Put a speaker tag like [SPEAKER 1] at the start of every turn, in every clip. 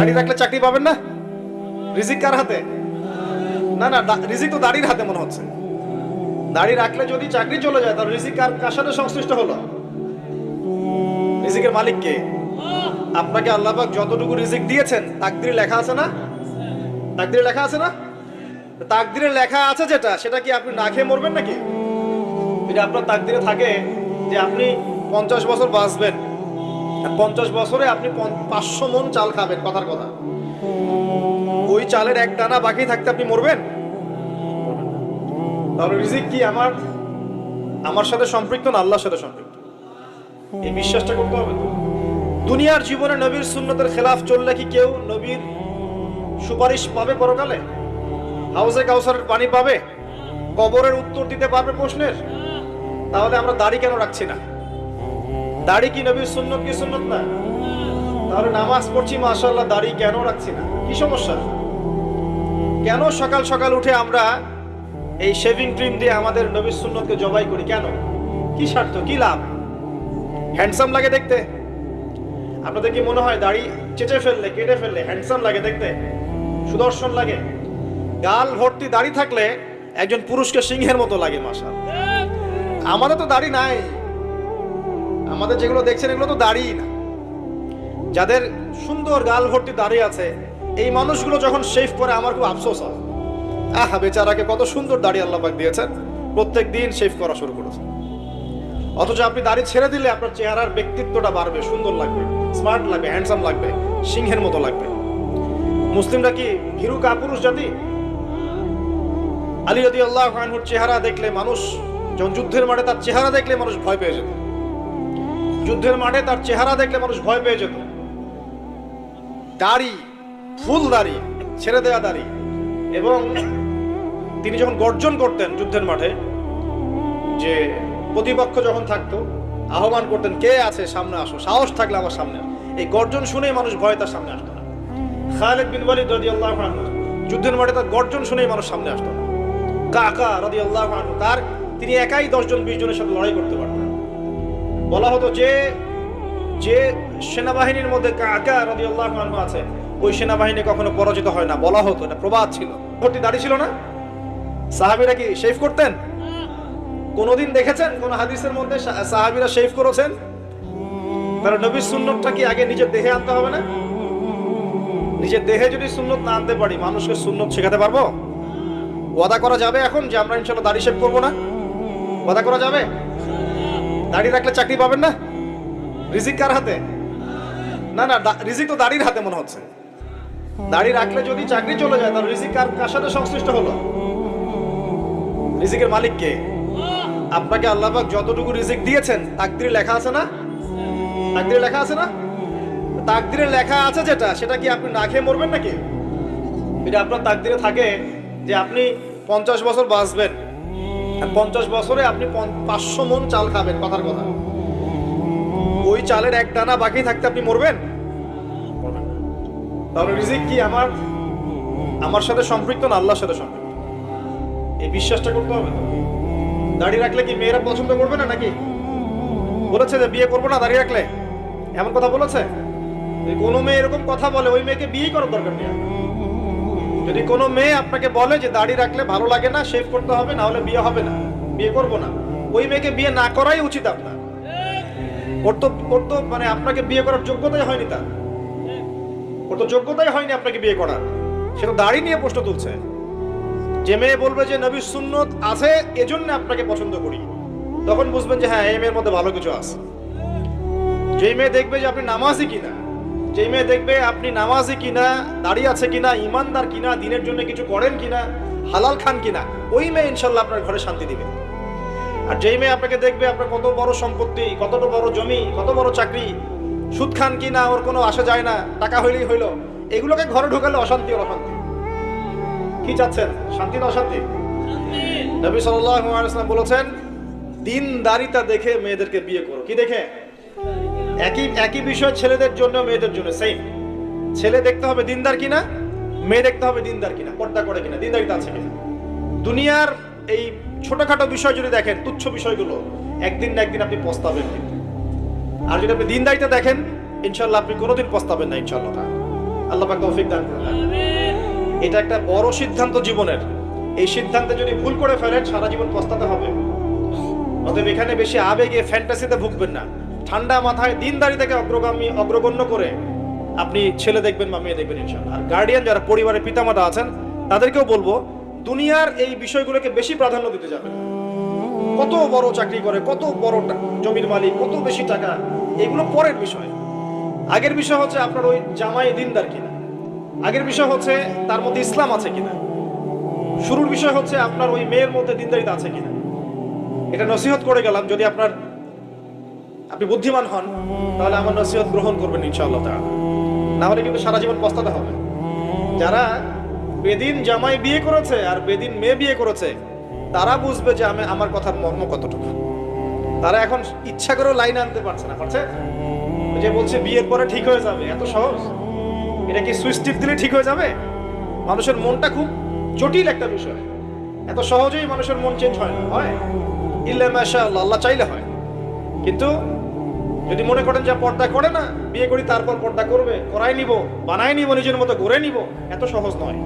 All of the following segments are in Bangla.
[SPEAKER 1] দাড়ি রাখলে চাকরি পাবেন না? রিজিক কার হাতে? না না রিজিক তো দাড়ির হাতে মনে হচ্ছে। দাড়ি রাখলে যদি চাকরি চলে যায়, তাহলে রিজিক কার কার সাথে সংশ্লিষ্ট হলো? রিজিকের মালিক কে? আপনাকে আল্লাহ পাক যতটুকু রিজিক দিয়েছেন, তাকদিরে লেখা আছে না? তাকদিরে লেখা আছে না? তাকদিরে লেখা আছে যেটা, সেটা কি আপনি না খেয়ে মরবেন নাকি? যদি আপনার তাকদিরে থাকে যে আপনি পঞ্চাশ বছর বাঁচবেন পঞ্চাশ বছরে আপনি পাঁচশো মন চাল খাবেন, কথার কথা। ওই চালের এক দানা বাকি থাকতে আপনি মরবেন? তাহলে রিজিক কি আমার? আমার সাথে সম্পৃক্ত না আল্লাহর সাথে সম্পৃক্ত? এই বিশ্বাসটা করতে হবে দুনিয়ার জীবনে নবীর সুন্নতের খেলাফ চললে কি কেউ নবীর সুপারিশ পাবে পরকালে? হাউসে কাউসারের পানি পাবে? কবরের উত্তর দিতে পারবে প্রশ্নের? তাহলে আমরা দাড়ি কেন রাখছি না? দাড়ি কি নবীর সুন্নত কি সুন্নত না? তাহলে নামাজ পড়ছি, মাশাআল্লাহ, দাড়ি কেন রাখছি না? কি সমস্যা? কেন সকাল সকাল উঠে আমরা এই শেভিং ক্রিম দিয়ে আমাদের নবীর সুন্নতকে জবাই করি? কেন? কি স্বার্থ? কি লাভ? হ্যান্ডসাম লাগে দেখতে। আপনাদের কি মনে হয় দাড়ি চেটে ফেললে, কেটে ফেললে হ্যান্ডসাম লাগে দেখতে? সুদর্শন লাগে। গাল ভর্তি দাড়ি থাকলে একজন পুরুষকে সিংহের মতো লাগে মাশাল আমাদের তো দাড়ি নাই। আমাদের যেগুলো দেখছেন, এগুলো তো দাড়ি না। যাদের সুন্দর গাল ভর্তি দাড়ি আছে, এই মানুষগুলো যখন শেফ করে, আমার খুব আফসোস হয়। আহা, বেচারাকে কত সুন্দর দাড়ি আল্লাহ পাক দিয়েছেন। প্রত্যেক দিন শেভ করা শুরু করেছে। অথচ আপনি দাড়ি ছেড়ে দিলে আপনার চেহারার ব্যক্তিত্বটা বাড়বে, সুন্দর লাগবে স্মার্ট লাগবে হ্যান্ডসাম লাগবে, সিংহের মতো লাগবে। মুসলিমরা কি ভীরু কাপুরুষ জাতি? আলী রদি আল্লাহ চেহারা দেখলে মানুষ, যখন যুদ্ধের মাঠে তার চেহারা দেখলে মানুষ ভয় পেয়ে যেত। যুদ্ধের মাঠে তার চেহারা দেখলে মানুষ ভয় পেয়ে যেত। দাড়ি, ফুল দাড়ি, ছেড়ে দেওয়া দাড়ি এবং তিনি যখন গর্জন করতেন যুদ্ধের মাঠে, যে প্রতিপক্ষ যখন থাকতো, আহ্বান করতেন, কে আছে? সামনে আসো। সাহস থাকলে আমার সামনে এই গর্জন শুনেই মানুষ ভয় তার সামনে আসতো না। খালেদ বিন ওয়ালিদ রাদিয়াল্লাহু আনহু, যুদ্ধের মাঠে তার গর্জন শুনেই মানুষ সামনে আসতো না। কাকা রাদিয়াল্লাহু আনহু, তার, তিনি একাই দশজন, বিশ জনের সাথে লড়াই করতে পারতেন। বলা হতো যে যে সেনাবাহিনীর মধ্যে কাকা রাদিয়াল্লাহু আনহু আছে, ওই সেনাবাহিনী কখনো পরাজিত হয় না। বলা হতো, এটা প্রবাদ ছিল। ভর্তি দাড়ি ছিল না? সাহাবীরা কি শেভ করতেন? কোনোদিন দেখেছেন? কোন হাদিসের মধ্যে সাহাবীরা শেভ করেছেন? তারা নবীর সুন্নতটা কি আগে নিজের দেহে আনতে হবে না? নিজের দেহে যদি সুন্নত না আনতে পারি, মানুষকে সুন্নত শেখাতে পারব? ওয়াদা করা যাবে এখন যে আমরা ইনশাল্লাহ দাড়ি শেভ করব না? ওয়াদা করা যাবে? দাড়ি রাখলে চাকরি পাবেন না? রিজিক কার হাতে? না না রিজিক তো দাড়ির হাতে মনে হচ্ছে। দাড়ি রাখলে যদি চাকরি চলে যায়, তাহলে রিজিক কার কার সাথে সংশ্লিষ্ট হলো? রিজিকের মালিক কে? আপনাকে আল্লাহ পাক যতটুকু রিজিক দিয়েছেন, তাকদিরে লেখা আছে না? তাকদিরে লেখা আছে না? তাকদিরে লেখা আছে যেটা, সেটা কি আপনি না খেয়ে মরবেন নাকি? এটা আপনার তাকদিরে থাকে যে আপনি পঞ্চাশ বছর বাঁচবেন পঞ্চাশ বছরে আপনি পাঁচশো মন চাল খাবেন, কথার কথা। ওই চালের এক দানা বাকি থাকতে আপনি মরবেন? তাহলে রিজিক কি আমার? আমার সাথে সম্পৃক্ত না আল্লাহর সাথে সম্পৃক্ত? এই বিশ্বাসটা করতে হবে দাড়ি রাখলে কি মেয়েরা পছন্দ করবে না নাকি? বলেছে যে বিয়ে করব না, দাড়ি রাখলে। এমন কথা বলেছে? কোনো মেয়ে এরকম কথা বলে, ওই মেয়েকে বিয়ে করার দরকার নেই। যদি কোনো মেয়ে আপনাকে বলে যে দাড়ি রাখলে ভালো লাগে না শেভ করতে হবে, না হলে বিয়ে হবে না, বিয়ে করব না, ওই মেয়েকে বিয়ে না করাই উচিত আপনার। ওর তো ওর তো মানে আপনাকে বিয়ে করার যোগ্যতাই হয়নি তার। ওর তো যোগ্যতাই হয়নি আপনাকে বিয়ে করার। সে তো দাড়ি নিয়ে প্রশ্ন তুলছে। যে মেয়ে বলবে যে নবী সুন্নত আছে, এজন্য আপনাকে পছন্দ করি। তখন বুঝবেন যে হ্যাঁ এই মেয়ের মধ্যে ভালো কিছু আছে। যেই মেয়ে দেখবে যে আপনি নামাজই কিনা যেই মেয়ে দেখবে আপনি নামাজি কিনা দাড়ি আছে কিনা ইমানদার কিনা দিনের জন্য কিছু করেন কিনা হালাল খান কিনা ওই মেয়ে ইনশাল্লাহ আপনার ঘরে শান্তি দিবে। আর যেই মেয়ে আপনাকে দেখবে আপনার কত বড় সম্পত্তি কতটা বড় জমি কত বড় চাকরি সুদ খান কিনা ওর কোনো আসা যায় না টাকা হইলেই হইল এগুলোকে ঘরে ঢোকালে অশান্তি আর অশান্তি। কি চাচ্ছেন? শান্তি না অশান্তি? নবী সাল্লাম বলেছেন দিন দারিতা দেখে মেয়েদেরকে বিয়ে করো। কি দেখে? একই একই বিষয় ছেলেদের জন্য, মেয়েদের জন্য সেম ছেলে দেখতে হবে দিনদার কিনা, মেয়ে দেখতে হবে দিনদার কিনা, পর্দা করে কিনা, দিনদারিতা আছে কিনা। দুনিয়ার এই ছোটখাটো বিষয় যদি দেখেন, তুচ্ছ বিষয়গুলো, একদিন না একদিন আপনি পস্তাবেন আর যদি আপনি দিনদারিতা দেখেন, ইনশাল্লাহ আপনি কোনোদিন পস্তাবেন না, ইনশাল্লাহ। আল্লাহ পাক তৌফিক দান করুন। এটা একটা বড় সিদ্ধান্ত জীবনের। এই সিদ্ধান্তে যদি ভুল করে ফেলেন, সারা জীবন পস্তাতে হবে। অতএব এখানে বেশি আবেগে ফ্যান্টাসিতে ভুগবেন না। ঠান্ডা মাথায় দিনদারিতাকে অগ্রগামী, অগ্রগণ্য করে আপনি ছেলে দেখবেন বা মেয়ে দেখবেন ইনশাআল্লাহ। আর গার্ডিয়ান যারা পরিবারের পিতামাতা আছেন, তাদেরকেও বলব, দুনিয়ার এই বিষয়গুলোকে বেশি প্রাধান্য দিতে যাবেন। কত বড় চাকরি করে, কত বড় জমির মালিক, কত বেশি টাকা, এগুলো পরের বিষয়। আগের বিষয় হচ্ছে আপনার ওই জামাই দিনদার কিনা। আগের বিষয় হচ্ছে তার মধ্যে ইসলাম আছে কিনা। শুরুর বিষয় হচ্ছে আপনার ওই মেয়ের মধ্যে দিনদারিতা আছে কিনা। এটা নসিহত করে গেলাম, যদি আপনার আপনি বুদ্ধিমান হন, তাহলে আমার নসিহত গ্রহণ করবেন ইনশাআল্লাহ তাআলা। না হলে কিন্তু সারা জীবন পস্তাতে হবে। যারা বেদিন জামাই বিয়ে করেছে আর বেদিন মেয়ে বিয়ে করেছে, তারা বুঝবে যে আমি, আমার কথার মর্ম কতটুকু। তারা এখন ইচ্ছা করেও লাইন আনতে পারছে না, পারছে? যে বলছে, বিয়ের পরে ঠিক হয়ে যাবে, এত সহজ। এটা কি সুইচ টিপ দিলে ঠিক হয়ে যাবে? মানুষের মনটা খুব জটিল একটা বিষয়। এত সহজেই মানুষের মন চেঞ্জ হয় না। হয়? ইল্লা মাশা আল্লাহ আল্লাহ চাইলে হয়। কিন্তু যদি মনে করেন যে পর্দা করে না, বিয়ে করি, তারপর পর্দা করবে, করাই নিব, বানাই নিব, নিজের মতো গড়ে নিব, এত সহজ নয়।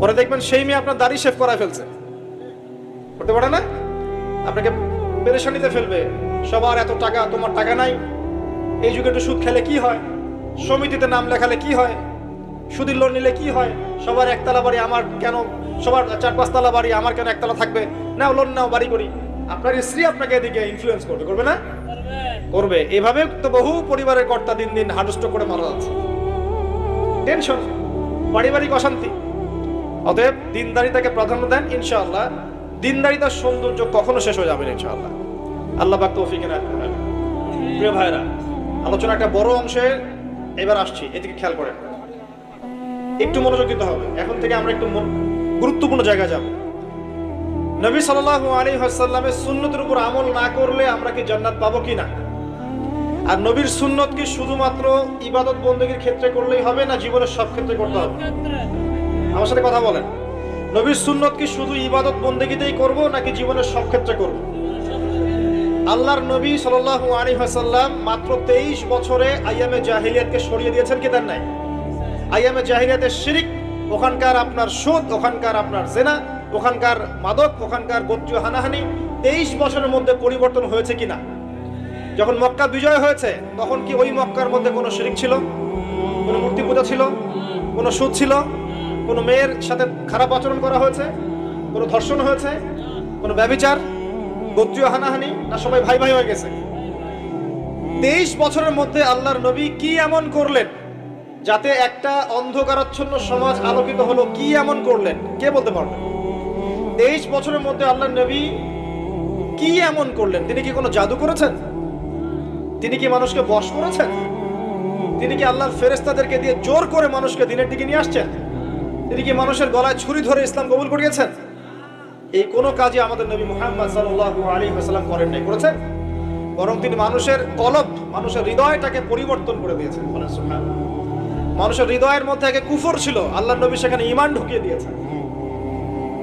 [SPEAKER 1] পরে দেখবেন সেই মেয়ে আপনার দাড়ি শেভ করা ফেলছে। করতে পারে না? আপনাকে পেরেশানিতে ফেলবে। সবার এত টাকা, তোমার টাকা নাই। এই যুগে একটু সুদ খেলে কি হয়? সমিতিতে নাম লেখালে কি হয়? সুদের লোন নিলে কি হয়? সবার একতলা বাড়ি, আমার কেন, সবার চার পাঁচতলা বাড়ি, আমার কেন একতলা থাকবে? নাও লোন নাও, বাড়ি করি। আপনার স্ত্রী আপনাকে এদিকে ইনফ্লুয়েন্স করবে করবে না? করবে। এভাবে তো বহু পরিবারের কর্তা দিন দিন হাডস্ট করে মারা যাচ্ছে। টেনশন পারিবারিক অশান্তি। অতএব দিনদারিতাকে প্রাধান্য দেন ইনশাআল্লাহ। দিনদারিতার সৌন্দর্য কখনো শেষ হয়ে যাবে না ইনশাআল্লাহ। আল্লাহ পাক তৌফিক প্রিয় ভাইরা আলোচনা একটা বড় অংশে এবার আসছি। এদিকে খেয়াল করেন। একটু মনোযোগ দিতে হবে। এখন থেকে আমরা একটু গুরুত্বপূর্ণ জায়গায় যাব। নবী সাল্লাল্লাহু আলাইহি ওয়াসাল্লামের সুন্নতের উপর আমল না করলে আমরা কি জান্নাত পাবো কি না? আর নবীর সুন্নত কি শুধুমাত্র ইবাদত বন্দীর ক্ষেত্রে করলেই হবে না জীবনের সব ক্ষেত্রে করতে হবে? আমার সাথে কথা বলেন। নবীর সুন্নত কি শুধু ইবাদত বন্দেগীতেই করব নাকি জীবনের সব ক্ষেত্রে করব? আল্লাহর নবী সাল্লাল্লাহু আলাইহি ওয়াসাল্লাম মাত্র 23 বছরে আইয়ামে জাহিলিয়াতকে সরিয়ে দিয়েছেন কি দেন নাই? আইয়ামে জাহিলিয়াতের শিরিক, ওখানকার আপনার সুদ, ওখানকার আপনার জেনা, ওখানকার মাদক, ওখানকার গোত্রীয় হানাহানি 23 বছরের মধ্যে পরিবর্তন হয়েছে কিনা? যখন মক্কা বিজয় হয়েছে, তখন কি ওই মক্কার মধ্যে কোনো শিরিক ছিল? কোনো মূর্তি পূজা ছিল? কোনো সুদ ছিল? কোনো মেয়ের সাথে খারাপ আচরণ করা হয়েছে? কোনো ধর্ষণ হয়েছে? কোনো ব্যবিচার? গোত্রীয় হানাহানি? না সবাই ভাই ভাই হয়ে গেছে? তেইশ বছরের মধ্যে আল্লাহর নবী কি এমন করলেন, যাতে একটা অন্ধকারাচ্ছন্ন সমাজ আলোকিত হলো? কি এমন করলেন? কে বলতে পারবেন তেইশ বছরের মধ্যে আল্লাহর নবী কি এমন করলেন? তিনি কি কোনো জাদু করেছেন? তিনি কি মানুষকে বশ করেছেন? তিনি কি আল্লাহর ফেরেস্তাদেরকে দিয়ে জোর করে মানুষকে দিনের দিকে নিয়ে আসছেন? তিনি কি মানুষের গলায় ছুরি ধরে ইসলাম কবুল করিয়েছেন? এই কোনো কাজে আমাদের নবী মুহাম্মদ সাল্লাল্লাহু আলাইহি ওয়াসাল্লাম করেন নাই, করেছেন? বরং তিনি মানুষের কলব, মানুষের হৃদয়টাকে পরিবর্তন করে দিয়েছেন মানুষের হৃদয়ের মধ্যে আগে কুফর ছিল আল্লাহ নবী সেখানে ইমান ঢুকিয়ে দিয়েছেন।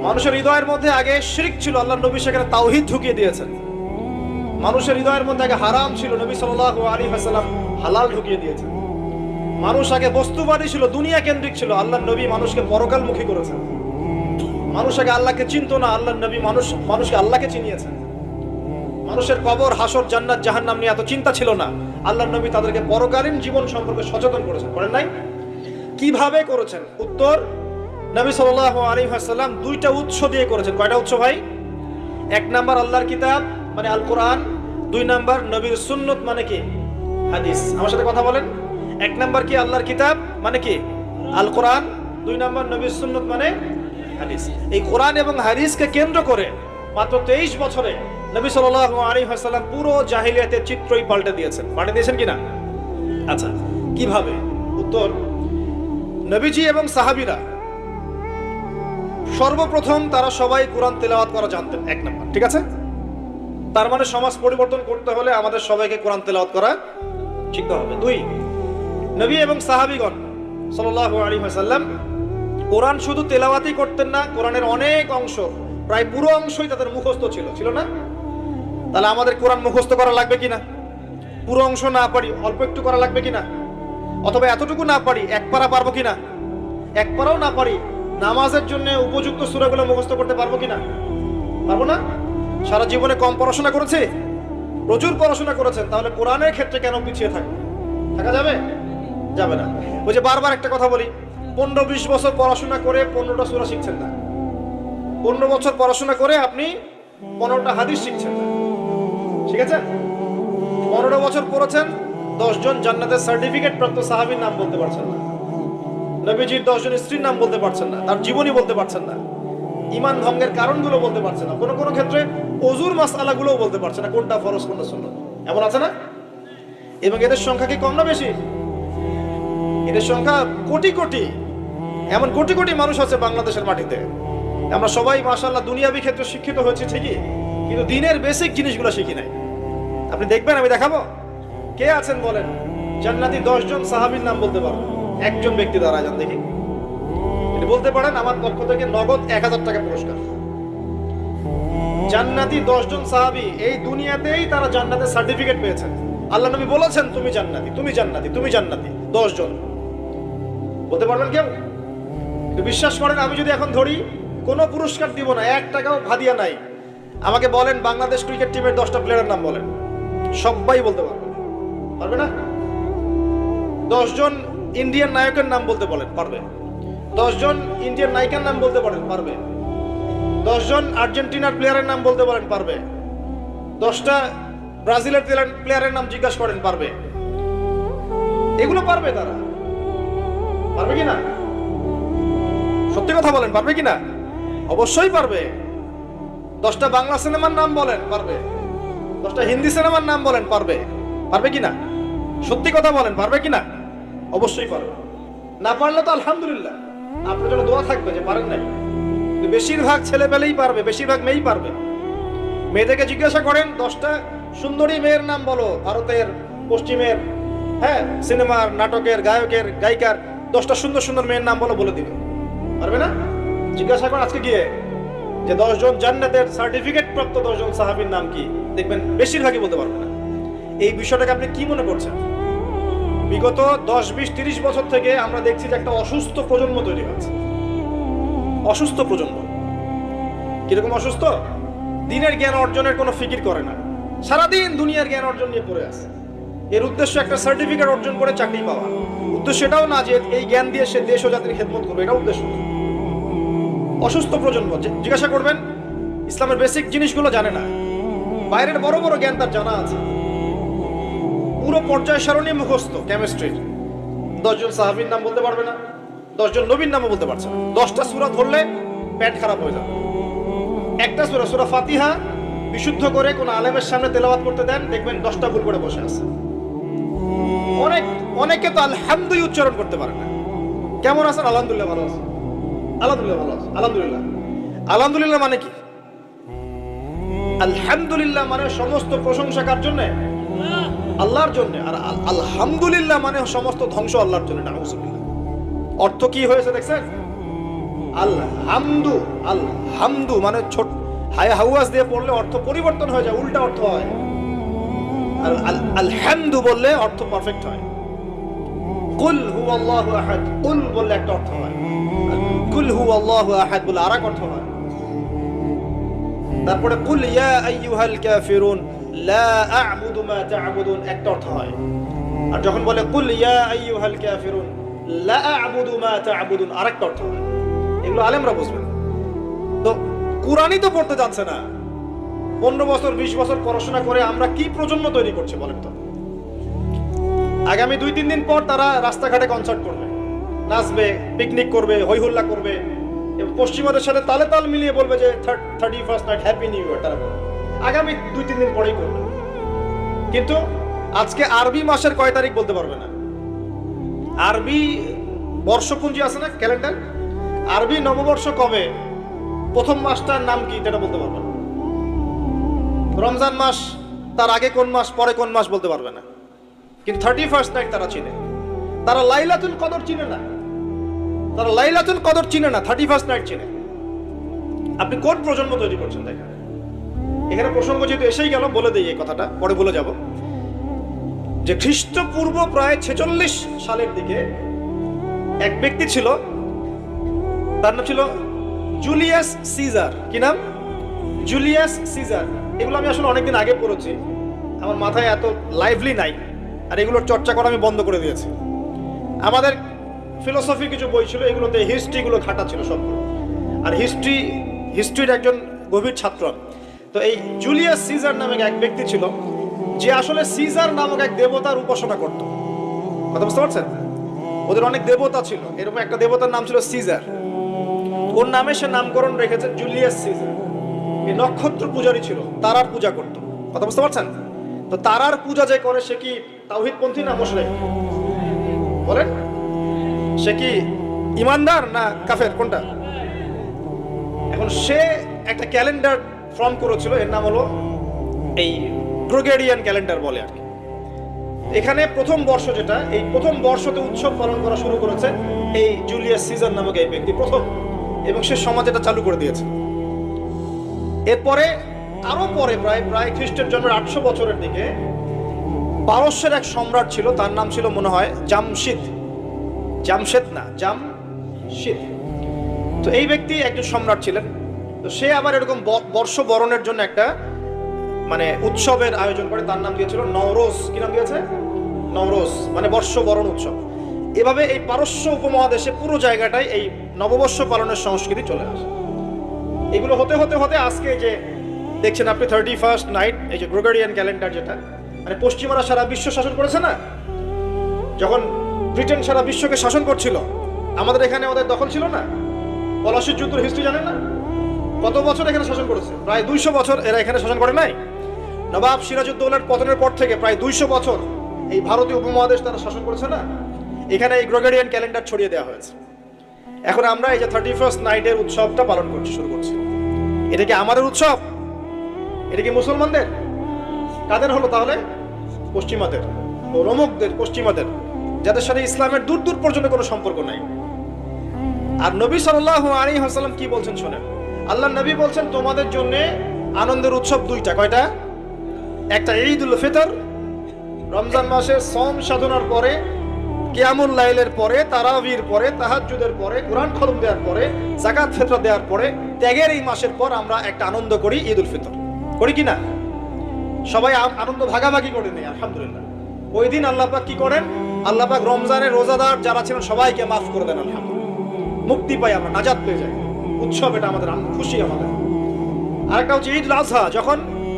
[SPEAKER 1] মানুষের হৃদয়ের মধ্যে আগে শিরক ছিল আল্লাহ নবী সেখানে তাওহিদ ঢুকিয়ে দিয়েছেন। মানুষের হৃদয়ের মধ্যে আগে হারাম ছিল, নবী সাল্লাল্লাহু আলাইহি ওয়াসাল্লাম হালাল ঢুকিয়ে দিয়েছেন। মানুষ আগে বস্তুবাদী ছিল, দুনিয়া কেন্দ্রিক ছিল আল্লাহ নবী মানুষকে পরকালমুখী করেছেন। মানুষ আগে আল্লাহকে চিনতো না আল্লাহ নবী মানুষ, মানুষকে আল্লাহকে চিনিয়েছেন। মানুষের কবর, হাসর, জান্নাত, জাহান্নাম নিয়ে এত চিন্তা ছিল না। আল্লাহ নবী তাদেরকে পরকালীন জীবন সম্পর্কে সচেতন করেছেন। করেন নাই? কীভাবে করেছেন? উত্তর, নবী সাল্লাল্লাহু আলাইহি ওয়াসাল্লাম দুইটা উৎস দিয়ে করেছেন। কয়টা উৎস ভাই? এক নাম্বার আল্লাহর কিতাব মানে আল কোরআন দুই নাম্বার, নবীর সুন্নত মানে কি? হাদিস। আমার সাথে কথা বলেন। এক নাম্বার কি? আল্লাহর কিতাব মানে কি? আল কোরআন। দুই নাম্বার, নবীর সুন্নত মানে হাদিস। এই কোরআন এবং হাদিসকে কেন্দ্র করে মাত্র তেইশ বছরে নবী সাল্লাল্লাহু আলাইহি ওয়াসাল্লাম পুরো জাহিলিয়াতের চিত্রই পাল্টে দিয়েছেন। পাল্টে দিয়েছেন কিনা? আচ্ছা কীভাবে? উত্তর, নবীজি এবং সাহাবিরা সর্বপ্রথম তারা সবাই কোরআন তেলাওয়াত করা জানতেন, এক নম্বর। ঠিক আছে? তার মানে সমাজ পরিবর্তন করতে হলে আমাদের সবাইকে কোরআন তেলাওয়াত করা শিখতে হবে। দুই, নবী এবং সাহাবিগণ সাল্লাল্লাহু আলাইহি ওয়াসাল্লাম কোরআন শুধু তেলাওয়াতই করতেন না, কোরআনের অনেক অংশ, প্রায় পুরো অংশই তাদের মুখস্থ ছিল। ছিল না? তাহলে আমাদের কোরআন মুখস্থ করা লাগবে কিনা? পুরো অংশ না পারি, অল্প একটু করা লাগবে কিনা? অথবা এতটুকু না পারি, এক পারা পারব কিনা? এক পারাও না পারি, নামাজের জন্য উপযুক্ত সুরাগুলো মুখস্থ করতে পারব কিনা? পারব না? সারা জীবনে কম পড়াশোনা করেছে? প্রচুর পড়াশোনা করেছেন, তাহলে কোরআনের ক্ষেত্রে কেন পিছিয়ে থাকবে? থাকা যাবে? যাবে না। ওই যে বারবার একটা কথা বলি, পনেরো বিশ বছর পড়াশোনা করে পনেরোটা সুরা শিখছেন না। পনেরো বছর পড়াশোনা করে আপনি পনেরোটা হাদিস শিখছেন না। ঠিক আছে? পনেরো বছর পড়েছেন, দশজন জান্নাতের সার্টিফিকেট প্রাপ্ত সাহাবীর নাম বলতে পারছেন না। নবীজির দশজন স্ত্রীর নাম বলতে পারছেন না, তার জীবনী বলতে পারছেন না। ইমান ভঙ্গের কারণগুলো বলতে পারছে না। কোনো কোনো ক্ষেত্রে অজুর মাসালাগুলোও বলতে পারছে না কোনটা ফরজ, কোনটা সুন্নত। এমন আছে না? এবং এদের সংখ্যা কি কম না বেশি? এদের সংখ্যা কোটি কোটি, এমন কোটি কোটি মানুষ আছে বাংলাদেশের মাটিতে। আমরা সবাই মাশাল্লাহ দুনিয়াবি ক্ষেত্রে শিক্ষিত হয়েছি, ঠিকই, কিন্তু দিনের বেসিক জিনিসগুলো শিখি নাই। আপনি দেখবেন, আমি দেখাবো? কে আছেন বলেন? জান্নাতি দশজন সাহাবীর নাম বলতে পারব একজন ব্যক্তি দ্বারা যান, দেখি। এটা বলতে পারেন আমার পক্ষ থেকে নগদ এক হাজার টাকা পুরস্কার। জান্নাতি দশজন সাহাবী এই দুনিয়াতেই তারা জান্নাতের সার্টিফিকেট পেয়েছেন। আল্লাহ নবী বলেছেন, তুমি জান্নাতি তুমি জান্নাতি তুমি জান্নাতি, দশজন। বলতে পারবেন কেউ? বিশ্বাস করেন, আমি যদি এখন ধরি, কোনো পুরস্কার দিব না, এক টাকাও ভাদিয়া নাই। আমাকে বলেন, বাংলাদেশ ক্রিকেট টিমের দশটা প্লেয়ারের নাম বলেন। সবাই বলতে পারবে। পারবে না? দশজন ইন্ডিয়ান নায়কের নাম বলতে বলেন, পারবে? দশজন ইন্ডিয়ান নায়িকার নাম বলতে পারেন, পারবে। দশজন আর্জেন্টিনার প্লেয়ারের নাম বলতে পারেন, পারবে। দশটা ব্রাজিলের প্লেয়ারের নাম জিজ্ঞাসা করেন, পারবে। এগুলো পারবে তারা। পারবে কি না? সত্যি কথা বলেন, পারবে কি না? অবশ্যই পারবে। দশটা বাংলা সিনেমার নাম বলেন, পারবে। দশটা হিন্দি সিনেমার নাম বলেন, পারবে। পারবে কি না? সত্যি কথা বলেন, পারবে কি না? অবশ্যই পারবে। না পারলে তো আলহামদুলিল্লাহ। আপনার জন্য দোয়া থাকবে যে পারেন নাই। বেশিরভাগ ছেলে পেলেই পারবে, বেশিরভাগ মেয়েই পারবে। মেয়েদেরকে জিজ্ঞাসা করেন, দশটা সুন্দরী মেয়ের নাম বলো, ভারতের, পশ্চিমের হ্যাঁ সিনেমার, নাটকের, গায়কের, গায়িকার, দশটা সুন্দর সুন্দর মেয়ের নাম বলো, বলে দিবে। পারবে না? জিজ্ঞাসা করেন আজকে গিয়ে যে দশজন জান্নাতের সার্টিফিকেট প্রাপ্ত দশজন সাহাবীর নাম কি? দেখবেন বেশিরভাগই বলতে পারবে না। এই বিষয়টাকে আপনি কি মনে করছেন? বিগত দশ, বিশ, তিরিশ বছর থেকে আমরা দেখছি যে একটা অসুস্থ প্রজন্ম তৈরি হচ্ছে অসুস্থ প্রজন্ম। কীরকম অসুস্থ? দিনের জ্ঞান অর্জনের কোনো ফিকির করে না। সারাদিন দুনিয়ার জ্ঞান অর্জন নিয়ে পড়ে আছে। এর উদ্দেশ্য একটা সার্টিফিকেট অর্জন করে চাকরি পাওয়া। উদ্দেশ্য এটাও না যে এই জ্ঞান দিয়ে সে দেশ ও জাতির খেদমত করবে এটা উদ্দেশ্য। অসুস্থ প্রজন্ম জিজ্ঞাসা করবেন, ইসলামের বেসিক জিনিসগুলো জানে না। বাইরের বড় বড় জ্ঞান তার জানা আছে। পুরো পর্যায় সারণী মুখস্থ কেমিস্ট্রির দশজন সাহাবীর নাম বলতে পারবে না, দশজন নবীর নামও বলতে পারছে না। দশটা সুরা ধরলে পেট খারাপ হয়ে যাবে। একটা সুরা সুরা ফাতিহা, বিশুদ্ধ করে কোন আলেমের সামনে তেলাওয়াত করতে দেন, দেখবেন দশটা ভুল করে বসে আছে। অনেক, অনেকে তো আলহামদুই উচ্চারণ করতে পারে না। কেমন আছেন? আলহামদুলিল্লাহ ভালো আছে। আলহামদুলিল্লাহ ভালো আছে। আলহামদুলিল্লাহ। আলহামদুলিল্লাহ মানে কি? আলহামদুলিল্লাহ মানে সমস্ত প্রশংসা কার জন্য? আল্লাহর জন্য। আর আল- আলহামদুলিল্লাহ মানে সমস্ত ধ্বংস আল্লাহর জন্য অর্থ কি হয়েছে দেখছেন? আল্লাহ হামদু আল হামদু মানে ছোট হায় হাউয়াস দিয়ে পড়লে অর্থ পরিবর্তন হয়ে যায়, উল্টা অর্থ হয়। আলহামদু বললে অর্থ পারফেক্ট হয়। কুল হু আল্লাহু আহাদ, কুল বললে একটা অর্থ হয়। কুল হু আল্লাহু আহাদ বলে আরেক অর্থ হয়। তারপরে কুল ইয়া আইয়ুহাল কাফিরুন লা আ'বুদু মা একটা আর যখন বলে আলেমরা বুঝবেন তো কুরআনই তো পড়তে জানছে না। পনেরো বছর, বিশ বছর পড়াশোনা করে আমরা কি প্রজন্ম তৈরি করছি বলেন তো? আগামী দুই, তিন দিন পর তারা রাস্তাঘাটে কনসার্ট করবে। নাচবে পিকনিক করবে হইহুল্লা করবে। এবং পশ্চিমাদের সাথে তালে তাল মিলিয়ে বলবে যে thirty first night, happy new year তারা বলবে। আগামী দুই তিন দিন পরেই করবে। কিন্তু আজকে আরবি মাসের কয় তারিখ বলতে পারবে না। আরবি বর্ষপুঞ্জি আছে না, ক্যালেন্ডার? আরবি নববর্ষ কবে? প্রথম মাসটার নাম কি এটা বলতে পারবে না। রমজান মাস, তার আগে কোন মাস, পরে কোন মাস বলতে পারবে না। কিন্তু থার্টি ফার্স্ট নাইট তারা চিনে। তারা লাইলাতুল কদর চিনে না। তারা লাইলাতুল কদর চিনে না থার্টি ফার্স্ট নাইট চিনে। আপনি কোন প্রজন্ম তৈরি করছেন, দেখেন। এখানে প্রসঙ্গ যেহেতু এসেই গেল, বলে দিই এই কথাটা, পরে বলে যাব। যে খ্রিস্টপূর্ব প্রায় ছেচল্লিশ সালের দিকে এক ব্যক্তি ছিল, তার নাম ছিল জুলিয়াস সিজার। কি নাম? Julius Caesar. এগুলো আমি আসলে অনেকদিন আগে পড়েছি। আমার মাথায় এত লাইভলি নাই, আর এগুলোর চর্চা করা আমি বন্ধ করে দিয়েছি। আমাদের ফিলোসফি কিছু বই ছিল, এগুলোতে হিস্ট্রিগুলো ঘাটা ছিল সব আর হিস্ট্রি হিস্ট্রির একজন গভীর ছাত্র। আমি। তো এই জুলিয়াস সিজার নামে এক ব্যক্তি ছিল, যে আসলে সিজার নামক এক দেবতার উপাসনা করত। কথা বুঝতে পারছেন? ওদের অনেক দেবতা ছিল। এরকম একটা দেবতার নাম ছিল সিজার। ওর নামে সে নামকরণ রেখেছে জুলিয়াস সিজার। এই নক্ষত্র পূজারী ছিল, তারার পূজা করত। কথা বুঝতে পারছেন? তো তারার পূজা যে করে, সে কি তাওহিদপন্থী না মুসলিম? বলেন। সে কি ইমানদার না কাফের? কোনটা? এখন সে একটা ক্যালেন্ডার ফর্ম করেছিল, এর নাম হলো এই গ্রোগেরিয়ান ক্যালেন্ডার বলে আর কি। এখানে প্রথম বর্ষ যেটা, এই প্রথম বর্ষতে উৎসব পালন করা শুরু করেছে এই জুলিয়াস সিজার নামক এই ব্যক্তি প্রথম এবং সে সমাজ এটা চালু করে দিয়েছে। এরপরে, আরও পরে প্রায় প্রায় খ্রিস্টের জন্মের আটশো বছরের দিকে পারস্যের এক সম্রাট ছিল, তার নাম ছিল মনে হয় জামশিদ। জামশেদ না, জামশিদ। তো এই ব্যক্তি একজন সম্রাট ছিলেন। তো সে আবার এরকম ব- বর্ষ বরণের জন্য একটা মানে উৎসবের আয়োজন করে। তার নাম দিয়েছিল নওরোজ। কি নাম দিয়েছে? নওরোজ। মানে বর্ষ বরণ উৎসব। এভাবে এই পারস্য উপমহাদেশে পুরো জায়গাটায় এই নববর্ষ পালনের সংস্কৃতি চলে আসে। এগুলো হতে হতে হতে আজকে যে দেখছেন আপনি থার্টি ফার্স্ট নাইট এই যে গ্রোগারিয়ান ক্যালেন্ডার যেটা মানে পশ্চিমারা সারা বিশ্ব শাসন করেছে না? যখন ব্রিটেন সারা বিশ্বকে শাসন করছিল, আমাদের এখানে ওদের দখল ছিল না? পলাশির যুদ্ধের হিস্ট্রি জানেন না? কত বছর এখানে শাসন করেছে? প্রায় দুইশো বছর এরা এখানে শাসন করে নাই? নবাব সিরাজউদ্দৌলার পতনের পর থেকে প্রায় দুইশো বছর এই ভারতীয় উপমহাদেশ তারা শাসন করেছে না? এখানে এই গ্রোগেরিয়ান ক্যালেন্ডার ছড়িয়ে দেওয়া হয়েছে। এখন আমরা এই যে থার্টি ফার্স্ট নাইটের উৎসবটা পালন করছি শুরু করছি। এটা কি আমাদের উৎসব? এটা কি মুসলমানদের? কাদের হলো তাহলে? পশ্চিমাদের। ও রমকদের, পশ্চিমাদের। যাদের সাথে ইসলামের দূর দূর পর্যন্ত কোনো সম্পর্ক নাই। আর নবী সাল্লাহ আলী হাসালাম কি বলছেন শোনেন? আল্লাহ নবী বলছেন, তোমাদের জন্য আনন্দের উৎসব দুইটা। কয়টা? একটা ঈদ উল ফিতর, রমজান মাসের সম সাধনার পরে, কিয়ামুল লাইলের পরে, তারাবির পরে, তাহাজ্জুদের পরে, কোরআন খতম দেওয়ার পরে জাকাত ফেতরা দেওয়ার পরে, ত্যাগের এই মাসের পর আমরা একটা আনন্দ করি ঈদ উল ফিতর। করি কি না? সবাই আনন্দ ভাগাভাগি করে নেই আলহামদুলিল্লাহ। ওই দিন আল্লাহ পাক কি করেন? আল্লাহ পাক রমজানের রোজাদার যারা ছিলেন, সবাইকে মাফ করে দেন, আলহামদুলিল্লাহ। মুক্তি পাই আমরা, নাজাত পেয়ে যাই। উৎসব এটা আমাদের খুশি আমাদের। আরেকটা হচ্ছে ঈদ আজহা যখন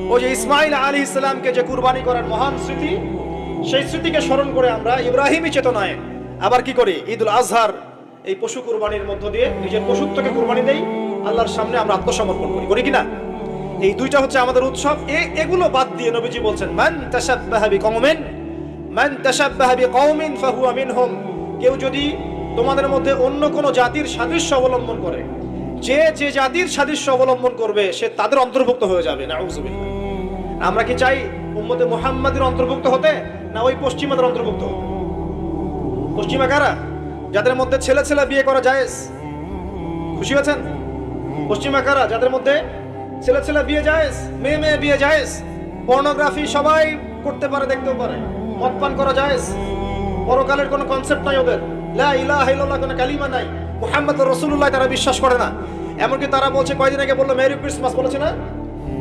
[SPEAKER 1] ওই যে ইসমাইল আলী ইসলামকে যে কুরবানি করার মহান স্মৃতি, সেই স্মৃতিকে স্মরণ করে আমরা ইব্রাহিমী চেতনায় আবার কি করি? ঈদুল আজহার এই পশু কুরবানির মধ্য দিয়ে নিজের পশুত্বকে কুরবানি দেই, আল্লাহর সামনে আমরা আত্মসমর্পণ করি। করি কিনা এই দুইটা হচ্ছে আমাদের উৎসব। এ, এগুলো বাদ দিয়ে নবীজি বলছেন, মান তাশাব্বাহা বিকওমিন, মান তাশাব্বাহা বিকওমিন ফাহুয়া মিনহুম। কেউ যদি তোমাদের মধ্যে অন্য কোনো জাতির সাদৃশ্য অবলম্বন করে যে যে জাতির সাদৃশ্য অবলম্বন করবে, সে তাদের অন্তর্ভুক্ত হয়ে যাবে। না আমরা কি চাই উম্মতে মুহাম্মাদের অন্তর্ভুক্ত হতে, না ওই পশ্চিমাদের অন্তর্ভুক্ত পশ্চিমা কারা? যাদের মধ্যে ছেলে ছেলে বিয়ে করা জায়েজ। খুশি হয়েছেন পশ্চিমা কারা? যাদের মধ্যে ছেলে ছেলে বিয়ে জায়েজ, মেয়ে মেয়ে বিয়ে জায়েজ। পর্নোগ্রাফি সবাই করতে পারে, দেখতেও পারে। মদ পান করা জায়েজ। পরকালের কোনো কনসেপ্ট নাই ওদের। লা ইলাহা ইল্লাল্লাহ কোনো কালিমা নাই। মুহাম্মদ রাসূলুল্লাহ তারা বিশ্বাস করে না। এমনকি তারা বলছে, কয়দিন আগে বলল মেরি ক্রিসমাস বলেছে না?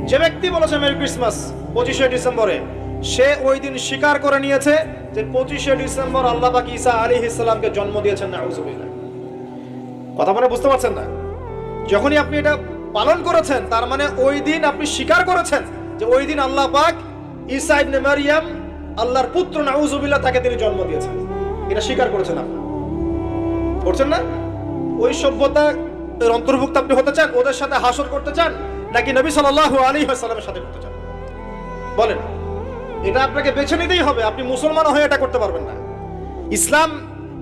[SPEAKER 1] যে ব্যক্তি বলেছে মেরি ক্রিসমাস পঁচিশে ডিসেম্বরে, সে ওই দিন স্বীকার করে নিয়েছে যে পঁচিশে ডিসেম্বর আল্লাহ পাক ইসা আলী ইসলামকে জন্ম দিয়েছেন না কথা মানে বুঝতে পারছেন না? যখনই আপনি এটা পালন করেছেন, তার মানে ওই দিন আপনি স্বীকার করেছেন যে ওই দিন আল্লাহ পাক ঈসা ইবনে মারিয়াম আল্লাহর পুত্র নাউজুবিল্লাহ তাকে তিনি জন্ম দিয়েছেন। এটা স্বীকার করেছেন আপনি। করছেন না? ওই সভ্যতা অন্তর্ভুক্ত আপনি হতে চান? ওদের সাথে হাসর করতে চান? নাকি নবী সাল্লাল্লাহু আলাইহি ওয়াসাল্লামের সাথে করতে চান? বলেন। এটা আপনাকে বেছে নিতেই হবে। আপনি মুসলমান হয়ে এটা করতে পারবেন না। ইসলাম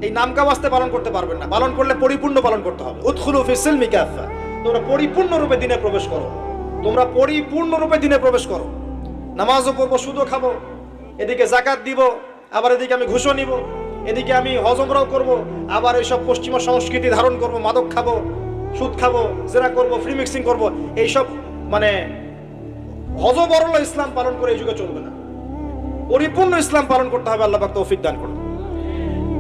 [SPEAKER 1] এই নামকা বাস্তে পালন করতে পারবেন না। পালন করলে পরিপূর্ণ পালন করতে হবে। উৎখুলু ফিসিল মিকাফা তোমরা পরিপূর্ণ রূপে দিনে প্রবেশ করো। তোমরা পরিপূর্ণ রূপে দিনে প্রবেশ করো। নামাজও পড়ব, সুদও খাব। এদিকে জাকাত দিব, আবার এদিকে আমি ঘুষও নিব। এদিকে আমি হজমরাও করব, আবার এইসব পশ্চিমা সংস্কৃতি ধারণ করব, মাদক খাব, সুদ খাব, জেরা করব ফ্রি মিক্সিং করব, এইসব মানে হজবরল ইসলাম পালন করে এই যুগে চলবে না। পরিপূর্ণ ইসলাম পালন করতে হবে, আল্লাহ তৌফিক দান করুন।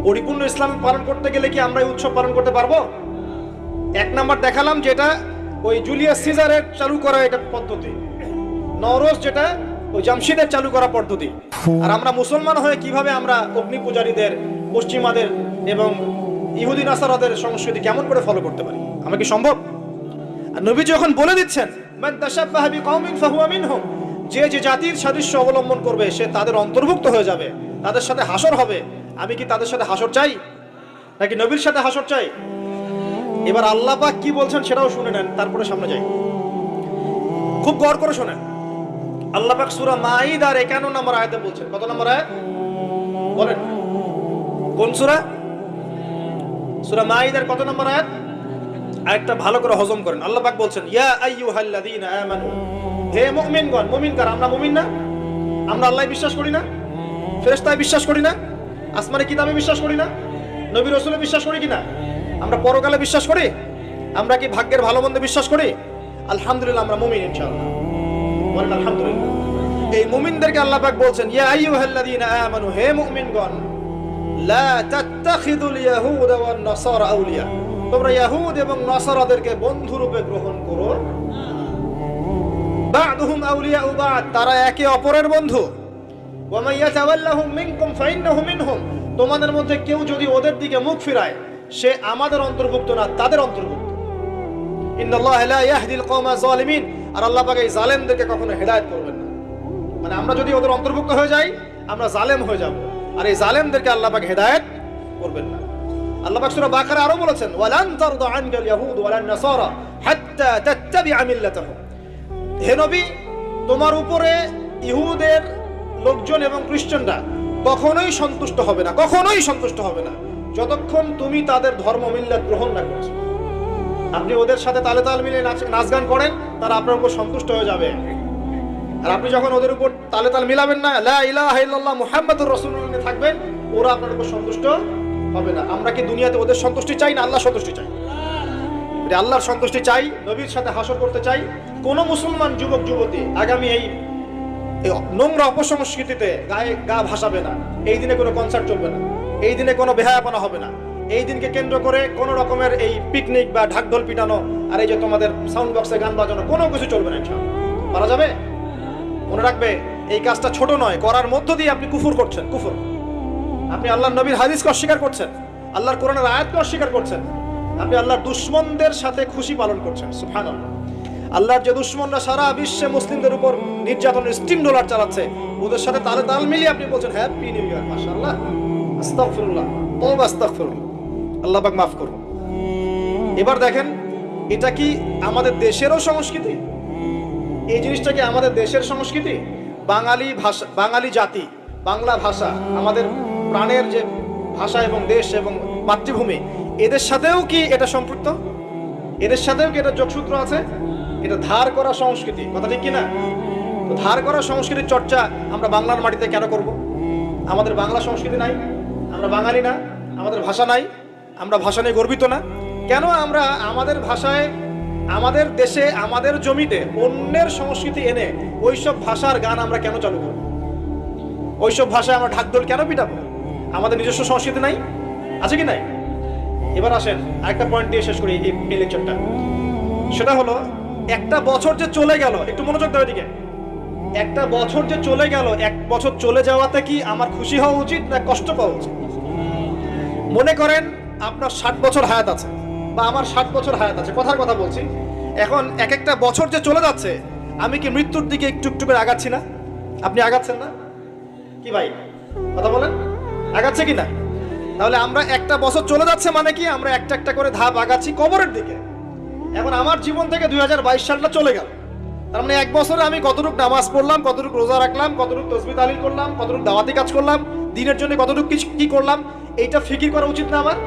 [SPEAKER 1] পরিপূর্ণ ইসলাম পালন করতে গেলে কি আমরা এই উৎসব পালন করতে পারব? এক নাম্বার দেখালাম যেটা ওই জুলিয়াস সিজারের চালু করা এটা পদ্ধতি। নরস যেটা ওই জামশিদের চালু করা পদ্ধতি। আর আমরা মুসলমান হয়ে কীভাবে আমরা অগ্নি পূজারীদের, পশ্চিমাদের এবং ইহুদি নাসারাদের সংস্কৃতি কেমন করে ফলো করতে পারি? আমরা কি সম্ভব? আর নবী যখন বলে দিচ্ছেন যে যে জাতির সাদৃশ্য অবলম্বন করবে, সে তাদের অন্তর্ভুক্ত হয়ে যাবে, তাদের সাথে হাসর হবে। আমি কি তাদের সাথে হাসর চাই? নাকি নবীর সাথে হাসর চাই? এবার আল্লাহ কি বলছেন সেটাও শুনে নেন, তারপরে সামনে যাই। খুব গড় করে শোনেন। আল্লাহ পাক সূরা মাইদার 51 নম্বর আয়াতে বলছেন। কত নম্বর আয়াত? বলেন। কোন সূরা? সূরা মাইদার কত নম্বর আয়াত? আরেকটা ভালো করে হজম করেন। আল্লাহ পাক বলছেন, ইয়া আইয়ুহাল্লাযীনা আমানু। হে মুমিনগণ মুমিন কার আমরা মুমিন না? আমরা আল্লাহ বিশ্বাস করি না? ফেরেশতায় বিশ্বাস করি না? আসমানে কিতাবে বিশ্বাস করি না? নবী রাসূলে বিশ্বাস করি কি না? আমরা পরকালে বিশ্বাস করি? আমরা কি ভাগ্যের ভালো মন্দে বিশ্বাস করি? আলহামদুলিল্লাহ আমরা মুমিন ইনশাআল্লাহ। বলেন আলহামদুলিল্লাহ। এই মুমিনদেরকে আল্লাহ পাক বলছেন, ইয়া আইয়ুহাল্লাযীনা আমানু, হে মুমিনগণ, লা তাত্তাখিদুল ইয়াহুদা ওয়ান নাসারা আউলিয়া। তোমরা ইয়াহুদ এবং নাসারাদেরকে বন্ধু রূপে গ্রহণ করো। বা'দুহুম আউলিয়াউ বা'দ, তারা একে অপরের বন্ধু। ওয়া মান ইয়াতাওয়াল্লাহুম মিনকুম ফাইন্নাহু মিনহুম, তোমাদের মধ্যে কেউ যদি ওদের দিকে মুখ ফিরায়, সে আমাদের অন্তর্ভুক্ত না, তাদের অন্তর্ভুক্ত। ইন্নাল্লাহ লা ইয়াহদিল কওমা যালিমিন, আর আল্লাহ পাক এই জালেমদেরকে কখনো হেদায়েত করবেন মানে আমরা যদি ওদের অন্তর্ভুক্ত হয়ে যাই, আমরা জালেম হয়ে যাব। আর এই জালেমদেরকে আল্লাহ হেদায়ত করবেন না। আল্লাহ সূরা বাকারা আরও বলেছেন, ওয়ালান তারদা আনকাল ইয়াহুদ ওয়ালান নাসারা হাত্তা তাত্তাবিআ মিল্লাতাহুম। হে নবী, তোমার উপরে ইহুদের লোকজন এবং খ্রিস্টানরা কখনোই সন্তুষ্ট হবে না, কখনোই সন্তুষ্ট হবে না। যতক্ষণ তুমি তাদের ধর্ম মিল্লাত গ্রহণ না করছ। আপনি ওদের সাথে তালে তাল মিলে নাচ নাচ গান করেন, তারা আপনার উপর সন্তুষ্ট হয়ে যাবে। আর আপনি যখন ওদের উপর তালে তাল মিলাবেন না, লা ইলাহা রাসূলুল্লাহ থাকবেন, ওরা আপনার উপর সন্তুষ্ট হবে না। আমরা কি দুনিয়াতে ওদের সন্তুষ্টি চাই না আল্লাহ সন্তুষ্টি চাই? আল্লাহর সন্তুষ্টি চাই, নবীর সাথে হাসর করতে চাই। কোন মুসলমান যুবক, যুবতী আগামী এই নোংরা অপসংস্কৃতিতে গায়ে গা ভাসাবে না। এই দিনে কোনো কনসার্ট চলবে না। এই দিনে কোনো বেহায়াপনা হবে না। এই দিনকে কেন্দ্র করে কোনো রকমের এই পিকনিক বা ঢাকঢোল পিটানো, আর এই যে তোমাদের সাউন্ড বক্সে গান বাজানো, কোনো কিছু চলবে না পারা যাবে? মনে রাখবে, এই কাজটা ছোট নয়, করার মধ্য দিয়ে আপনি কুফুর করছেন, কুফুর। আপনি আল্লাহর নবীর হাদিসকে অস্বীকার করছেন, আল্লাহর কোরআনের আয়াতকে অস্বীকার করছেন, আপনি আল্লাহর দুশ্মনদের সাথে খুশি পালন করছেন, সুবহানাল্লাহ। আল্লাহর যে দুশ্মনরা সারা বিশ্বে মুসলিমদের উপর নির্যাতনের স্টিম ডলার চালাচ্ছে, ওদের সাথে তালে তাল মিলিয়ে আপনি বলছেন হ্যাপি নিউ ইয়ার মাশাআল্লাহ। আস্তাগফিরুল্লাহ, তওবা, আস্তাগফিরুল্লাহ। আল্লাহ পাক মাফ করুন। এবার দেখেন, এটা কি আমাদের দেশেরও সংস্কৃতি? এই জিনিসটা কি আমাদের দেশের সংস্কৃতি? বাঙালি ভাষা, বাঙালি জাতি, বাংলা ভাষা, আমাদের প্রাণের যে ভাষা এবং দেশ এবং মাতৃভূমি, এদের সাথেও কি এটা সম্পৃক্ত? এদের সাথেও কি এটা যোগসূত্র আছে? এটা ধার করা সংস্কৃতি, কথা ঠিক কিনা? ধার করা সংস্কৃতির চর্চা আমরা বাংলার মাটিতে কেন করব? আমাদের বাংলা সংস্কৃতি নাই, আমরা বাঙালি না, আমাদের ভাষা নাই, আমরা ভাষা নিয়ে গর্বিত না। কেন আমরা আমাদের ভাষায় আমাদের দেশে, আমাদের জমিতে অন্যের সংস্কৃতি এনে ওইসব ভাষার গান আমরা কেন চালু করব? ওইসব ভাষায় আমরা ঢাকঢোল কেন পিটাবো? আমাদের নিজস্ব সংস্কৃতি নাই? আছে কি নাই? এবার আসেন, আরেকটা পয়েন্ট দিয়ে শেষ করি এই লেকচারটা সেটা হলো, একটা বছর যে চলে গেল, একটু মনোযোগ দেওয়া দিকে একটা বছর যে চলে গেল, এক বছর চলে যাওয়াতে কি আমার খুশি হওয়া উচিত না কষ্ট পাওয়া উচিত? মনে করেন, আপনার ষাট বছর হায়াত আছে। বা আমার ষাট বছর হায়াত আছে, কথার কথা বলছি। এখন এক একটা বছর যে চলে যাচ্ছে, আমি কি মৃত্যুর দিকে একটু একটু করে আগাচ্ছি না? আপনি আগাচ্ছেন না? কি ভাই, কথা বলেন। আগাচ্ছে কি না? তাহলে আমরা একটা বছর চলে যাচ্ছে মানে কি? আমরা একটা একটা করে ধাপ আগাচ্ছি কবরের দিকে। এখন আমার জীবন থেকে দুই হাজার বাইশ সালটা চলে গেল। তার মানে এক বছরে আমি কতটুকু নামাজ পড়লাম, কতটুকু রোজা রাখলাম, কতটুকু তসবি তালিল করলাম, কতটুকু দাওয়াতি কাজ করলাম, দিনের জন্য কতটুকু কি করলাম, এইটা ফিকির করা উচিত না আমার?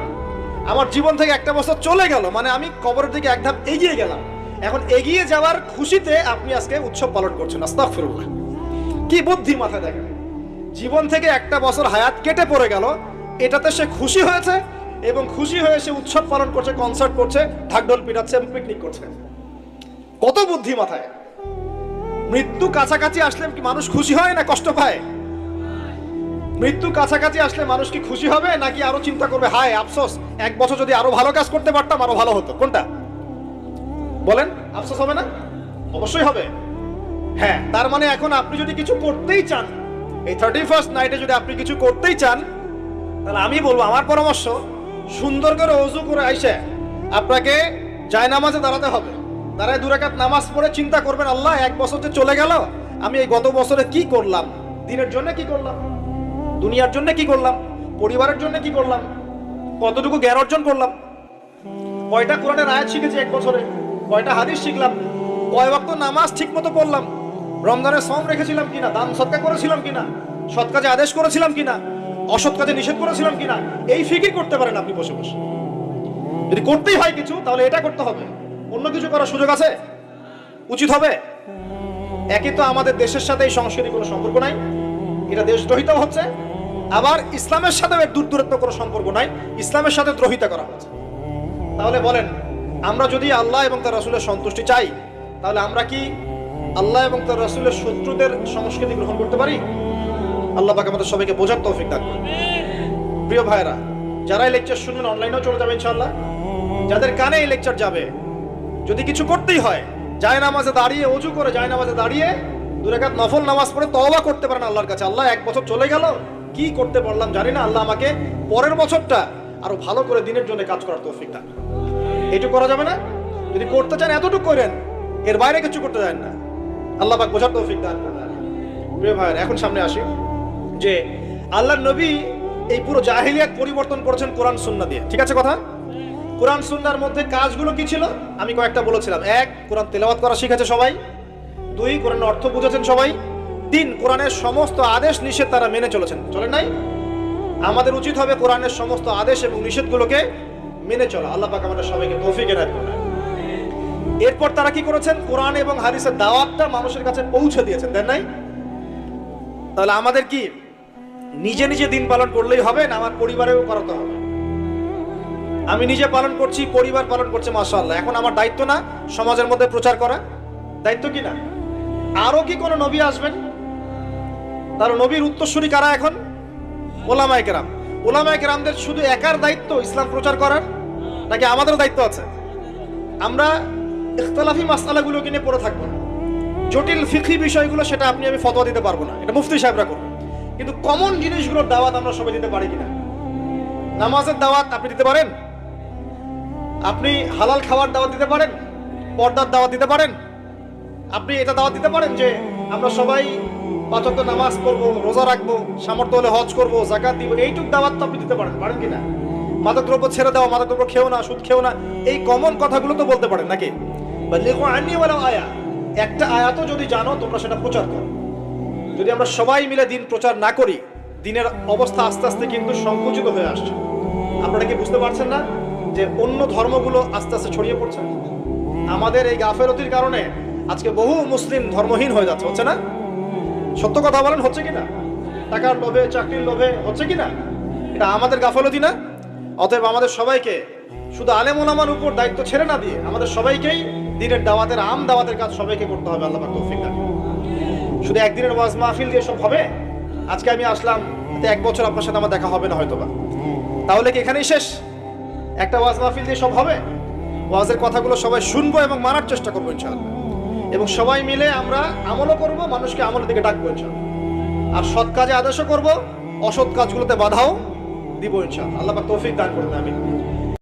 [SPEAKER 1] আমার জীবন থেকে একটা বছর চলে গেল মানে আমি কবরের দিকে এক ধাপ এগিয়ে গেলাম। এখন এগিয়ে যাওয়ার খুশিতে আপনি আজকে উৎসব পালন করছেন, আস্তাগফিরুল্লাহ। কি বুদ্ধি মাথায় দেখেন। জীবন থেকে একটা বছর হায়াত কেটে পড়ে গেল, এটাতে সে খুশি হয়েছে এবং খুশি হয়ে সে উৎসব পালন করছে কনসার্ট করছে, ঢাকঢোল পিটাচ্ছে এবং পিকনিক করছে। কত বুদ্ধি মাথায়। মৃত্যু কাছাকাছি আসলে কি মানুষ খুশি হয় না কষ্ট পায়? মৃত্যু কাছাকাছি আসলে মানুষ কি খুশি হবে, নাকি আরও চিন্তা করবে, হায়, আফসোস, এক বছর যদি আরও ভালো কাজ করতে পারতাম, আরও ভালো হতো? কোনটা? বলেন, আফসোস হবে না? অবশ্যই হবে। হ্যাঁ তার মানে এখন আপনি যদি কিছু করতেই চান, এই থার্টি ফার্স্ট নাইটে যদি আপনি কিছু করতেই চান, তাহলে আমি বলব, আমার পরামর্শ, সুন্দর করে অজু করে আইসে আপনাকে জায় নামাজে দাঁড়াতে হবে। দাঁড়ায় দুরাকাত নামাজ পড়ে চিন্তা করবেন, আল্লাহ, এক বছর যে চলে গেল, আমি এই গত বছরে কি করলাম? দিনের জন্য কি করলাম? দুনিয়ার জন্য কি করলাম? পরিবারের জন্য কি করলাম? কতটুকু জ্ঞান অর্জন করলাম? কয়টা কোরআনের আয়াত শিখেছি এক বছরে? কয়টা হাদিস শিখলাম? কয় ওয়াক্ত নামাজ ঠিক মতো পড়লাম? রমজানের সম রেখেছিলাম কিনা? দান সৎকা করেছিলাম কিনা? সৎ কাজে আদেশ করেছিলাম কিনা? অসৎ কাজে নিষেধ করেছিলাম কিনা? এই ফিকির করতে পারেন আপনি বসে বসে। যদি করতেই হয় কিছু, তাহলে এটা করতে হবে। অন্য কিছু করার সুযোগ আছে? উচিত হবে? একই তো আমাদের দেশের সাথে এই সংস্কৃতি কোনো সম্পর্ক নাই। এটা দেশদ্রোহিতাও হচ্ছে। আবার ইসলামের সাথে দূর দূরত্ব কোনো সম্পর্ক নাই, ইসলামের সাথে দ্রোহিতা করা হচ্ছে তাহলে বলেন, আমরা যদি আল্লাহ এবং তার রসুলের সন্তুষ্টি চাই, তাহলে আমরা কি আল্লাহ এবং তার রসুলের শত্রুদের সংস্কৃতি গ্রহণ করতে পারি? আল্লাহ পাক আমাদের সবাইকে বোঝার তৌফিক দান। প্রিয় ভাইরা যারা এই লেকচার শুনবেন অনলাইনেও চলে যাবে ইনশাআল্লাহ। যাদের কানে এই লেকচার যাবে, যদি কিছু করতেই হয়, যায় নামাজে দাঁড়িয়ে, অজু করে যায় নামাজে দাঁড়িয়ে, দুরেকাত নফল নামাজ পড়ে তওবা করতে পারেন আল্লাহর কাছে। আল্লাহ এক বছর চলে গেল কি করতে পারলাম জানি না, আল্লাহ আমাকে পরের বছরটা আরও ভালো করে দিনের জন্য কাজ করার তৌফিক দান। এইটুকু করা যাবে না? যদি করতে চান এতটুকু করেন, এর বাইরে কিছু করতে চান না। আল্লাহ পাক বোঝার তৌফিক দান। প্রিয় ভাইয়ের, এখন সামনে আসি যে আল্লাহ নবী এই পুরো জাহিলিয়াত পরিবর্তন করেছেন কোরআন সুন্না দিয়ে। ঠিক আছে কথা? কোরআন সুন্নার মধ্যে কাজগুলো কি ছিল? আমি কয়েকটা বলেছিলাম। এক, কোরআন তেলাওয়াত করা শিখেছে সবাই। দুই কোরআন অর্থ বুঝেছেন সবাই। তিন কোরআনের সমস্ত আদেশ নিষেধ তারা মেনে চলেছেন। চলেন নাই? আমাদের উচিত হবে কোরআনের সমস্ত আদেশ এবং নিষেধগুলোকে মেনে চলা। আল্লাহ পাক আমাদের সবাইকে তৌফিক এনায়ত করুন। এরপর তারা কি করেছেন? কোরআন এবং হাদিসের দাওয়াতটা মানুষের কাছে পৌঁছে দিয়েছেন। দেন নাই? তাহলে আমাদের কি নিজে নিজে দিন পালন করলেই হবে না আমার পরিবারেও করাতে হবে? আমি নিজে পালন করছি, পরিবার পালন করছে, মাশাআল্লাহ। এখন আমার দায়িত্ব না সমাজের মধ্যে প্রচার করা। দায়িত্ব কি না? আরও কি কোনো নবী আসবেন? তার নবীর উত্তরসূরি কারা এখন? ওলামায়ে কেরাম। ওলামায়ে কেরামদের শুধু একার দায়িত্ব ইসলাম প্রচার করার, নাকি আমাদেরও দায়িত্ব আছে? আমরা ইখতলাফি মাসালাগুলোকে নিয়ে পড়ে থাকব জটিল ফিকি বিষয়গুলো সেটা আপনি, আমি ফতোয়া দিতে পারব না। এটা মুফতি সাহেবরা করবেন কিন্তু কমন জিনিসগুলোর দাওয়াত আমরা সবাই দিতে পারি কিনা? নামাজের দাওয়াত আপনি দিতে পারেন? আপনি হালাল খাওয়ার দাওয়াত দিতে পারেন? পর্দার দাওয়াত দিতে পারেন? আপনি এটা দাওয়াত দিতে পারেন যে আমরা সবাই পাঁচক্ত নামাজ পড়ব, রোজা রাখব, সামর্থ্য হলে হজ করব জাকাত দিব, এইটুক দাওয়াত তো আপনি দিতে পারেন পারেন কিনা মাদক দ্রব্য ছেড়ে দেওয়া মাদক দ্রব্য খেও না, সুদ খেও না, এই কমন কথাগুলো তো বলতে পারেন নাকি? বা লেখো আনি আয়া, একটা আয়াতও যদি জানো, তোমরা সেটা প্রচার করো। যদি আমরা সবাই মিলে দিন প্রচার না করি, দিনের অবস্থা আস্তে আস্তে কিন্তু সংকুচিত হয়ে আসছে। আপনারা কি বুঝতে পারছেন না যে অন্য ধর্মগুলো আস্তে আস্তে ছড়িয়ে পড়ছে? আমাদের এই গাফেরতির কারণে আজকে বহু মুসলিম ধর্মহীন হয়ে যাচ্ছে, হচ্ছে না? সত্য কথা বলেন, হচ্ছে কিনা? টাকার লোভে, চাকরির লোভে হচ্ছে কিনা? এটা আমাদের গাফলতি না? অতএব আমাদের সবাইকে, শুধু আলেম ওলামার উপর দায়িত্ব ছেড়ে না দিয়ে, আমাদের সবাইকেই দিনের দাওয়াতের, আম দাওয়াতের কাজ সবাইকে করতে হবে, আল্লাহ তৌফিক করুন। শুধু একদিনের ওয়াজ মাহফিল দিয়ে সব হবে? আজকে আমি আসলাম এক বছর আপনার সাথে আমার দেখা হবে না হয়তো বা তাহলে কি এখানেই শেষ? একটা ওয়াজ মাহফিল দিয়ে সব হবে? ওয়াজের কথাগুলো সবাই শুনব এবং মানার চেষ্টা করব ইনশাআল্লাহ। এবং সবাই মিলে আমরা আমলও করব, মানুষকে আমলের দিকে ডাকবো ইনশাল আর সৎ কাজে আদেশও করব, অসৎ কাজগুলোতে বাধাও দিব ইনশাল আল্লাহ তৌফিক দান করবে আমি